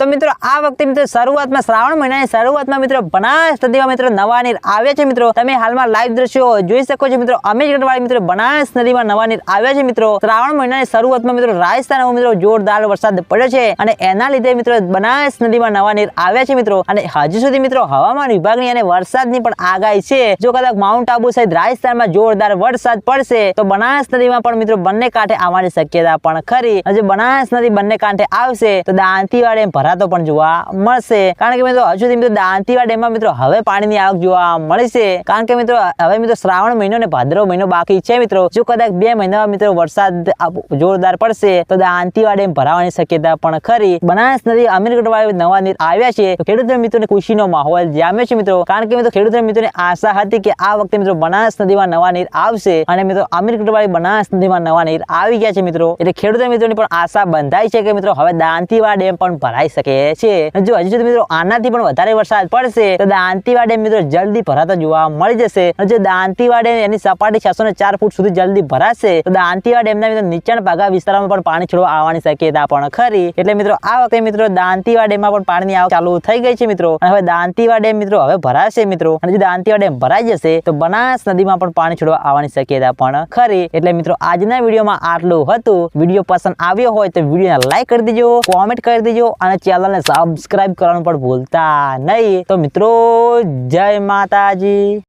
તો મિત્રો, આ વખતે મિત્રો શરૂઆતમાં શ્રાવણ મહિનાની શરૂઆતમાં મિત્રો બનાસ નદીમાં મિત્રો નવા નીર આવ્યા છે મિત્રો. તમે હાલમાં લાઈવ દ્રશ્યો જોઈ શકો છો મિત્રો. અમેરિકનવાળી મિત્રો બનાસ નદીમાં નવા નીર આવ્યા છે મિત્રો. શ્રાવણ મહિનાની શરૂઆતમાં મિત્રો રાજસ્થાનમાં મિત્રો જોરદાર વરસાદ પડ્યો છે અને એના લીધે મિત્રો બનાસ નદીમાં નવા નીર આવ્યા છે મિત્રો. અને હજુ સુધી મિત્રો હવામાન વિભાગની અને વરસાદની પણ આગાહી છે. જો કદાચ માઉન્ટ આબુ સહિત રાજસ્થાનમાં જોરદાર વરસાદ પડશે, તો બનાસ નદીમાં પણ મિત્રો બંને કાંઠે આવવાની શક્યતા પણ ખરી. અને બનાસ નદી બંને કાંઠે આવશે, તો દાંતીવાડે ભરાતો પણ જોવા મળશે. કારણ કે મિત્રો, હજુ સુધી મિત્રો દાંતીવાડ ડેમમાં મિત્રો હવે પાણીની આવક જોવા મળશે કારણ કે મિત્રો, હવે મિત્રો શ્રાવણ મહિનો અને ભાદરવ મહિનો બાકી છે મિત્રો. જો કદાચ બે મહિનામાં મિત્રો વરસાદ જોરદાર પડશે, તો દાંતીવાડ ડેમ ભરાવાની શક્યતા પણ ખરી. બનાસ નદી અમીરગઢ નવા નીર આવ્યા છે. ખેડૂત મિત્રોને ખુશીનો માહોલ જામ્યો છે મિત્રો. કારણ કે મિત્રો ખેડૂત મિત્રોને આશા હતી કે આ વખતે મિત્રો બનાસ નદીમાં નવા નીર આવશે અને મિત્રો અમીરગઢ બનાસ નદીમાં નવા નીર આવી ગયા છે મિત્રો. એટલે ખેડૂત મિત્રોની પણ આશા બંધાઈ છે કે મિત્રો, હવે દાંતીવા ડેમ પણ ભરાઈ શકે છે. જો હજી સુધી મિત્રો આનાથી પણ વધારે વરસાદ પડશે, તો દાંતીવાડે મિત્રો જલ્દી ભરાતો જોવા મળી જશે. જો દાંતીવાડે એની સપાટી છસો ફૂટ સુધી જલ્દી ભરાશે, તો દાંતીવાડ ડેમના મિત્રો નીચાણ ભાગા વિસ્તારમાં પણ પાણી છોડવા આવવાની શક્યતા પણ ખરી. એટલે મિત્રો આ વખતે મિત્રો દાંતીવાડ ડેમમાં પણ પાણીની આવક ચાલુ થઈ ગઈ છે મિત્રો. અને હવે દાંતીવાડ ડેમ મિત્રો હવે ભરાશે મિત્રો. અને જો દાંતીવાડ ડેમ ભરાઈ જશે, તો બનાસ નદીમાં પણ પાણી છોડવા આવવાની શક્યતા પણ ખરી. એટલે મિત્રો આજના વિડીયોમાં આટલું હતું. વીડિયો પસંદ આવ્યો હોય તો વિડીયોને લાઈક કરી દેજો, કોમેન્ટ કરી દેજો અને ચેનલને સબસ્ક્રાઇબ કરવાનું પણ ભૂલતા નહીં. તો મિત્રો જય માતાજી.